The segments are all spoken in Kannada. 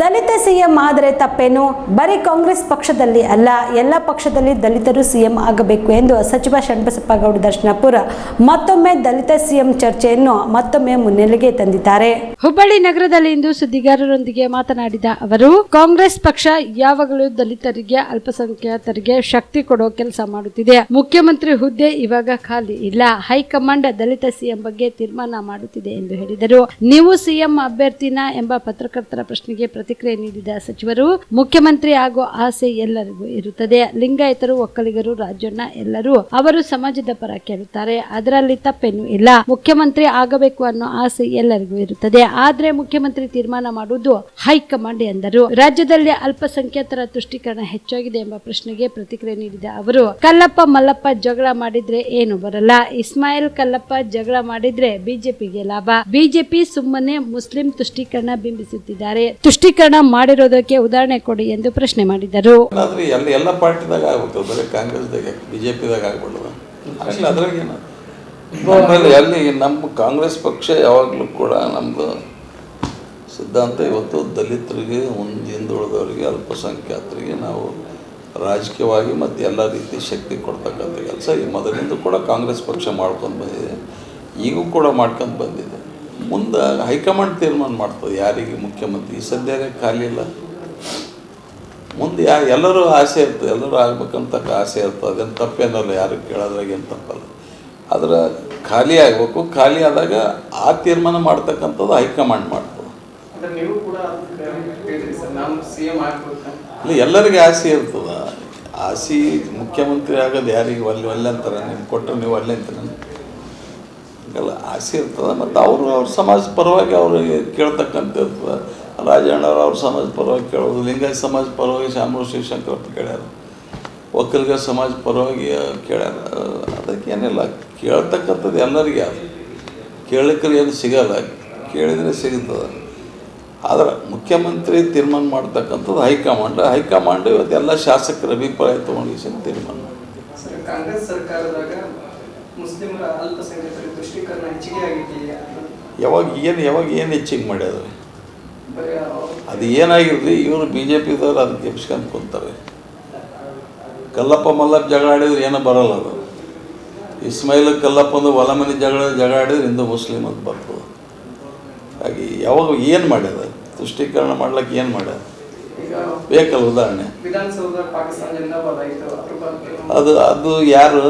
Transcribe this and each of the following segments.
ದಲಿತ ಸಿಎಂ ಆದರೆ ತಪ್ಪೇನು? ಬರೀ ಕಾಂಗ್ರೆಸ್ ಪಕ್ಷದಲ್ಲಿ ಅಲ್ಲ, ಎಲ್ಲ ಪಕ್ಷದಲ್ಲಿ ದಲಿತರು ಸಿಎಂ ಆಗಬೇಕು ಎಂದು ಸಚಿವ ಷಣ್ಬಸಪ್ಪ ಗೌಡ ದರ್ಶನಪುರ ಮತ್ತೊಮ್ಮೆ ದಲಿತ ಸಿಎಂ ಚರ್ಚೆಯನ್ನು ಮತ್ತೊಮ್ಮೆ ಮುನ್ನೆಲೆಗೆ ತಂದಿದ್ದಾರೆ. ಹುಬ್ಬಳ್ಳಿ ನಗರದಲ್ಲಿಂದು ಸುದ್ದಿಗಾರರೊಂದಿಗೆ ಮಾತನಾಡಿದ ಅವರು, ಕಾಂಗ್ರೆಸ್ ಪಕ್ಷ ಯಾವಾಗಲೂ ದಲಿತರಿಗೆ, ಅಲ್ಪಸಂಖ್ಯಾತರಿಗೆ ಶಕ್ತಿ ಕೊಡೋ ಕೆಲಸ ಮಾಡುತ್ತಿದೆ. ಮುಖ್ಯಮಂತ್ರಿ ಹುದ್ದೆ ಇವಾಗ ಖಾಲಿ ಇಲ್ಲ. ಹೈಕಮಾಂಡ್ ದಲಿತ ಸಿಎಂ ಬಗ್ಗೆ ತೀರ್ಮಾನ ಮಾಡುತ್ತಿದೆ ಎಂದು ಹೇಳಿದರು. ನೀವು ಸಿಎಂ ಅಭ್ಯರ್ಥಿನ ಎಂಬ ಪತ್ರಕರ್ತರ ಪ್ರಶ್ನೆಗೆ ಪ್ರತಿಕ್ರಿಯೆ ನೀಡಿದ ಸಚಿವರು, ಮುಖ್ಯಮಂತ್ರಿ ಆಗೋ ಆಸೆ ಎಲ್ಲರಿಗೂ ಇರುತ್ತದೆ. ಲಿಂಗಾಯತರು, ಒಕ್ಕಲಿಗರು ರಾಜಣ್ಣ ಎಲ್ಲರೂ ಅವರು ಸಮಾಜದ ಪರ ಕೇಳುತ್ತಾರೆ. ಅದರಲ್ಲಿ ತಪ್ಪೇನೂ ಇಲ್ಲ. ಮುಖ್ಯಮಂತ್ರಿ ಆಗಬೇಕು ಅನ್ನೋ ಆಸೆ ಎಲ್ಲರಿಗೂ ಇರುತ್ತದೆ. ಆದ್ರೆ ಮುಖ್ಯಮಂತ್ರಿ ತೀರ್ಮಾನ ಮಾಡುವುದು ಹೈಕಮಾಂಡ್ ಎಂದರು. ರಾಜ್ಯದಲ್ಲಿ ಅಲ್ಪಸಂಖ್ಯಾತರ ತುಷ್ಟೀಕರಣ ಹೆಚ್ಚಾಗಿದೆ ಎಂಬ ಪ್ರಶ್ನೆಗೆ ಪ್ರತಿಕ್ರಿಯೆ ನೀಡಿದ ಅವರು, ಕಲ್ಲಪ್ಪ, ಮಲ್ಲಪ್ಪ ಜಗಳ ಮಾಡಿದ್ರೆ ಏನು ಬರಲ್ಲ. ಇಸ್ಮಾಯಿಲ್ ಕಲ್ಲಪ್ಪ ಜಗಳ ಮಾಡಿದ್ರೆ ಬಿಜೆಪಿಗೆ ಲಾಭ. ಬಿಜೆಪಿ ಸುಮ್ಮನೆ ಮುಸ್ಲಿಂ ತುಷ್ಟೀಕರಣ ಬಿಂಬಿಸುತ್ತಿದ್ದಾರೆ. ತುಷ್ಟೀಕರಣ ಮಾಡಿರೋದಕ್ಕೆ ಉದಾಹರಣೆ ಕೊಡಿ ಎಂದು ಪ್ರಶ್ನೆ ಮಾಡಿದರು. ಆದ್ರೆ ಎಲ್ಲ ಎಲ್ಲ ಪಾರ್ಟಿದಾಗ ಆಗುತ್ತೆ. ಬರೀ ಕಾಂಗ್ರೆಸ್ದಾಗ ಬಿ ಜೆ ಪಿದಾಗ ಆಗ್ಬಿಡೋದು ಅಲ್ಲ ನಮ್ಮ ಕಾಂಗ್ರೆಸ್ ಪಕ್ಷ ಯಾವಾಗಲೂ ಕೂಡ ನಮ್ಮದು ಸಿದ್ಧಾಂತ ಇವತ್ತು ದಲಿತರಿಗೆ ಒಂದು ಹಿಂದುಳಿದವರಿಗೆ ಅಲ್ಪಸಂಖ್ಯಾತರಿಗೆ ನಾವು ರಾಜಕೀಯವಾಗಿ ಮತ್ತು ಎಲ್ಲ ರೀತಿ ಶಕ್ತಿ ಕೊಡ್ತಕ್ಕಂಥ ಕೆಲಸ ಈ ಮೊದಲಿಂದ ಕೂಡ ಕಾಂಗ್ರೆಸ್ ಪಕ್ಷ ಮಾಡ್ಕೊಂಡು ಬಂದಿದೆ. ಈಗೂ ಕೂಡ ಮಾಡ್ಕೊಂಡು ಬಂದಿದೆ. ಮುಂದೆ ಹೈಕಮಾಂಡ್ ತೀರ್ಮಾನ ಮಾಡ್ತದೆ ಯಾರಿಗೆ ಮುಖ್ಯಮಂತ್ರಿ? ಈ ಸದ್ಯಕ್ಕೆ ಖಾಲಿ ಇಲ್ಲ? ಮುಂದೆ ಯಾ ಎಲ್ಲರೂ ಆಸೆ ಇರ್ತದೆ ಎಲ್ಲರೂ ಆಗ್ಬೇಕಂತ ಆಸೆ ಇರ್ತದೆ ಅದೇನು ತಪ್ಪೇನಲ್ಲ ಯಾರು ಕೇಳೋದ್ರಾಗ ಏನು ತಪ್ಪಲ್ಲ. ಆದ್ರೆ ಖಾಲಿ ಆಗಬೇಕು ಖಾಲಿ ಆದಾಗ ಆ ತೀರ್ಮಾನ ಮಾಡ್ತಕ್ಕಂಥದ್ದು ಹೈಕಮಾಂಡ್ ಮಾಡ್ತದೆ. ಇಲ್ಲ ಎಲ್ಲರಿಗೆ ಆಸೆ ಇರ್ತದೆ. ಆಸೆ ಮುಖ್ಯಮಂತ್ರಿ ಆಗೋದು ಯಾರಿಗೆ ಒಲ್ಲೆ ಒಲ್ಲೆ ಅಂತಾರೆ ನೀವು ಕೊಟ್ಟರೆ ನೀವು ಒಲ್ಲೆ ಅಂತಾರೆ. ಹಂಗಲ್ಲ ಆಸೆ ಇರ್ತದೆ ಮತ್ತು ಅವರು ಅವ್ರ ಸಮಾಜ ಪರವಾಗಿ ಅವರು ಕೇಳ್ತಕ್ಕಂಥ ಇರ್ತದೆ ರಾಜಣ್ಣವ್ರು ಅವ್ರ ಸಮಾಜ ಪರವಾಗಿ ಕೇಳೋದು ಲಿಂಗಾಯತ ಸಮಾಜ ಪರವಾಗಿ ಶ್ಯಾಮರು ಶಿವಶಂಕರ್ ಅಂತ ಕೇಳ್ಯಾರ. ಒಕ್ಕಲಿಗ ಸಮಾಜ ಪರವಾಗಿ ಕೇಳ್ಯಾರ. ಅದಕ್ಕೇನಿಲ್ಲ ಕೇಳ್ತಕ್ಕಂಥದ್ದು ಎಲ್ಲರಿಗೆ ಅದು. ಕೇಳಕ್ರೆ ಏನು ಸಿಗಲ್ಲ. ಕೇಳಿದರೆ ಸಿಗುತ್ತದೆ ಆದರೆ ಮುಖ್ಯಮಂತ್ರಿ ತೀರ್ಮಾನ ಮಾಡ್ತಕ್ಕಂಥದ್ದು ಹೈಕಮಾಂಡ್. ಹೈಕಮಾಂಡ್ ಇವತ್ತು ಎಲ್ಲ ಶಾಸಕರ ಅಭಿಪ್ರಾಯ ತೊಗೊಂಡು ತೀರ್ಮಾನ. ಸರ್ ಕಾಂಗ್ರೆಸ್ ಸರ್ಕಾರದಾಗ ಮುಸ್ಲಿಮರ ಅಲ್ಪಸಂಖ್ಯಾತರ ತುಷ್ಟೀಕರಣ ಹೆಚ್ಚಿಗೆ ಆಗಿದೆಯಾ ಯಾವಾಗ ಏನು ಯಾವಾಗ ಏನು ಹೆಚ್ಚಿಗೆ ಮಾಡ್ಯಾರ ಅದು ಏನಾಗಿರಲಿ ಇವರು ಬಿ ಜೆ ಪಿದವ್ರು ಅದಕ್ಕೆ ಗೆಪ್ಸ್ಕೊಂಡು ಕುಂತಾರೆ. ಕಲ್ಲಪ್ಪ ಮಲ್ಲಪ್ಪ ಜಗಳ ಆಡಿದ್ರೆ ಏನೋ ಬರಲ್ಲ ಅದು. ಇಸ್ಮಾಯಿಲ್ ಕಲ್ಲಪ್ಪಂದು ಹೊಲ ಮನೆ ಜಗಳ ಜಗಳ ಆಡಿದ್ರೆ ಹಿಂದೂ ಮುಸ್ಲಿಮ್ ಅಂತ ಬರ್ತದೆ. ಹಾಗೆ ಯಾವಾಗ ಏನು ಮಾಡ್ಯದ? ತುಷ್ಟೀಕರಣ ಮಾಡ್ಲಿಕ್ಕೆ ಏನು ಮಾಡ್ಯದ? ಬೇಕಲ್ಲ ಉದಾಹರಣೆ. ಅದು ಅದು ಯಾರು?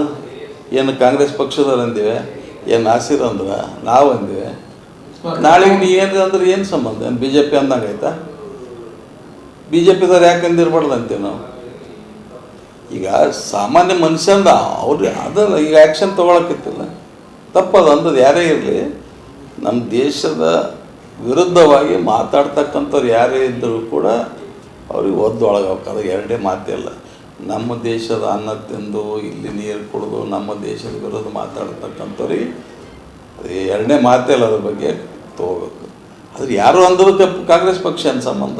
ಏನು ಕಾಂಗ್ರೆಸ್ ಪಕ್ಷದವ್ರು ಅಂದಿವೆ, ಏನು ನಾಸಿರ್ ಅಂದ್ರೆ ನಾವು ಅಂದಿವೆ. ನಾಳೆಗೆ ನೀ ಏನು ಅಂದ್ರೆ ಏನು ಸಂಬಂಧ? ಏನು ಬಿ ಜೆ ಪಿ ಅಂದಂಗೆ ಆಯ್ತಾ? ಬಿ ಜೆ ಪಿದವ್ರು ಯಾಕೆ ಅಂದಿರ್ಬಾರ್ದು ಅಂತೀವಿ ನಾವು? ಈಗ ಸಾಮಾನ್ಯ ಮನುಷ್ಯಂದ ಅವ್ರು ಅದಲ್ಲ ಈಗ ಆ್ಯಕ್ಷನ್ ತೊಗೊಳಕ್ಕಿತ್ತಿಲ್ಲ. ತಪ್ಪದು ಅಂದದ್ದು ಯಾರೇ ಇರಲಿ ನಮ್ಮ ದೇಶದ ವಿರುದ್ಧವಾಗಿ ಮಾತಾಡ್ತಕ್ಕಂಥವ್ರು ಯಾರೇ ಇದ್ದರೂ ಕೂಡ ಅವ್ರಿಗೆ ಒದ್ದೊಳಗೆ ಹೋಗ್ತದೆ ಎರಡೇ ಮಾತಿಲ್ಲ ನಮ್ಮ ದೇಶದ ಅನ್ನ ತಿಂದು ಇಲ್ಲಿ ನೀರು ಕುಡಿದು ನಮ್ಮ ದೇಶದ ವಿರುದ್ಧ ಮಾತಾಡ್ತಕ್ಕಂಥವ್ರಿಗೆ ಅದು ಎರಡನೇ ಮಾತೇ ಇಲ್ಲ ಅದ್ರ ಬಗ್ಗೆ ತಗೋಬೇಕು. ಆದ್ರೆ ಯಾರು ಅಂದದಕ್ಕೆ ಕಾಂಗ್ರೆಸ್ ಪಕ್ಷ ಏನು ಸಂಬಂಧ?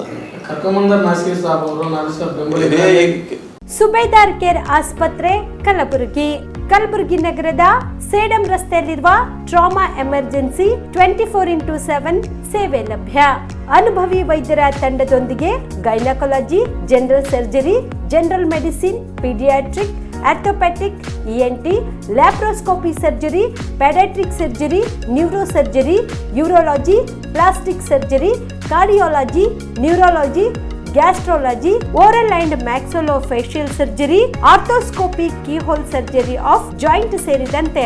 ಸುಬೇದಾರ್ ಕೇರ್ ಆಸ್ಪತ್ರೆ ಕಲಬುರಗಿ. ಕಲಬುರಗಿ ನಗರದ ಸೇಡಂ ರಸ್ತೆಯಲ್ಲಿರುವ trauma emergency twenty four into seven ಸೇವೆ ಲಭ್ಯ. ಅನುಭವಿ ವೈದ್ಯರ ತಂಡದೊಂದಿಗೆ gynaecology general surgery general medicine paediatric orthopaedic ENT laparoscopy surgery paediatric surgery neuro surgery urology plastic surgery cardiology neurology gastrology oral and maxillofacial surgery arthroscopy keyhole surgery of joint ಸೇರಿದಂತೆ